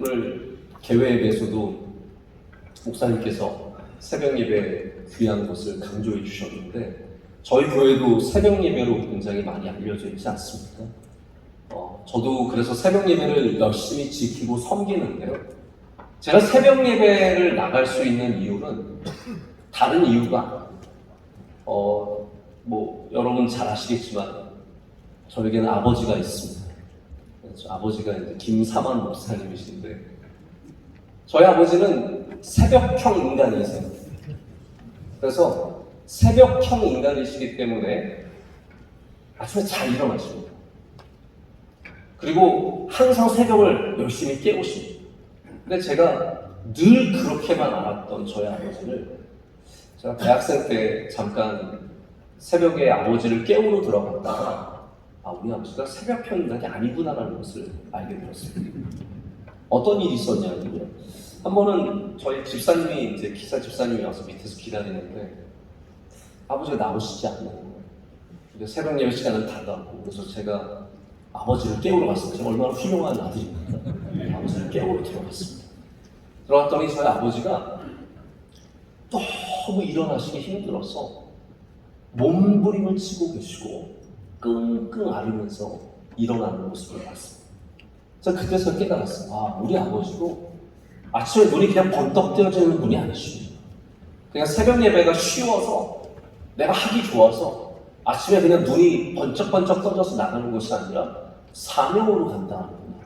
오늘 개회 예배에서도 목사님께서 새벽 예배 귀한 것을 강조해 주셨는데 저희 교회도 새벽 예배로 굉장히 많이 알려져 있지 않습니까? 어, 저도 그래서 새벽 예배를 열심히 지키고 섬기는데요. 제가 새벽 예배를 나갈 수 있는 이유는 다른 이유가. 어, 뭐 여러분 잘 아시겠지만 저에게는 아버지가 있습니다. 저 아버지가 이제 김사만 목사님이신데 저희 아버지는 새벽형 인간이세요. 그래서 새벽형 인간이시기 때문에 아침에 잘 일어나십니다. 그리고 항상 새벽을 열심히 깨우십니다. 근데 제가 늘 그렇게만 알았던 저희 아버지를 제가 대학생 때 잠깐 새벽에 아버지를 깨우러 들어갔다가 아 우리 아버지가 새벽형 인간이 아니구나라는 것을 알게 되었습니다. 어떤 일이 있었냐면요. 한 번은 저희 집사님이 이제 기사 집사님이 와서 밑에서 기다리는데 아버지가 나오시지 않는 거예요. 새벽 예배 시간은 다가고 그래서 제가 아버지를 깨우러 갔습니다. 제가 얼마나 훌륭한 아들입니까? 아버지를 깨우러 들어갔습니다. 들어갔더니 저희 아버지가 너무 일어나시기 힘들어서 몸부림을 치고 계시고 끙끙 앓으면서 일어나는 모습을 봤습니다. 제가 그때서 깨달았어요. 아, 우리 아버지도 아침에 눈이 그냥 번떡 뜨어지는 분이 아니십니다. 그냥 새벽 예배가 쉬워서 내가 하기 좋아서 아침에 그냥 눈이 번쩍번쩍 떠져서 나가는 것이 아니라 사명으로 간다는구나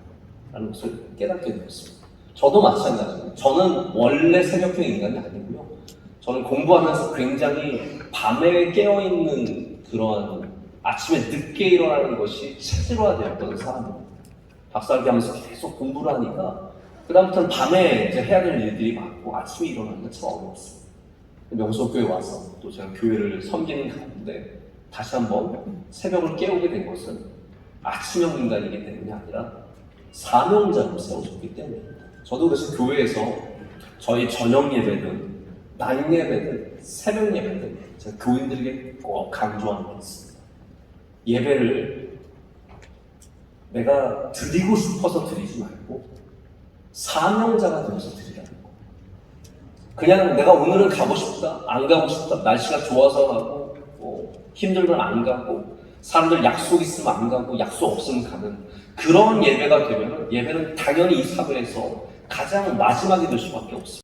라는 것을 깨닫게 되었습니다. 저도 마찬가지입니다. 저는 원래 새벽형 인간이 아니고요. 저는 공부하면서 굉장히 밤에 깨어있는 그러한 아침에 늦게 일어나는 것이 체질화되었던 사람입니다. 박사학위 하면서 계속 공부를 하니까 그다음부터는 밤에 이제 해야 될 일들이 많고 아침에 일어나는 게 참 어려웠어요. 명소교회 와서 또 제가 교회를 섬기는 가운데 다시 한번 새벽을 깨우게 된 것은 아침형 인간이기 때문이 아니라 사명자로 세워졌기 때문입니다. 저도 그래서 교회에서 저희 저녁 예배든 낮 예배든 새벽 예배든 제가 교인들에게 꼭 강조하는 게 있습니다. 예배를 내가 드리고 싶어서 드리지 말고 사명자가 되어서 드리라는 거. 그냥 내가 오늘은 가고 싶다, 안 가고 싶다, 날씨가 좋아서 가고, 뭐 힘들면 안 가고, 사람들 약속 있으면 안 가고, 약속 없으면 가는 그런 예배가 되면 예배는 당연히 이 사회에서 가장 마지막이 될 수밖에 없습니다.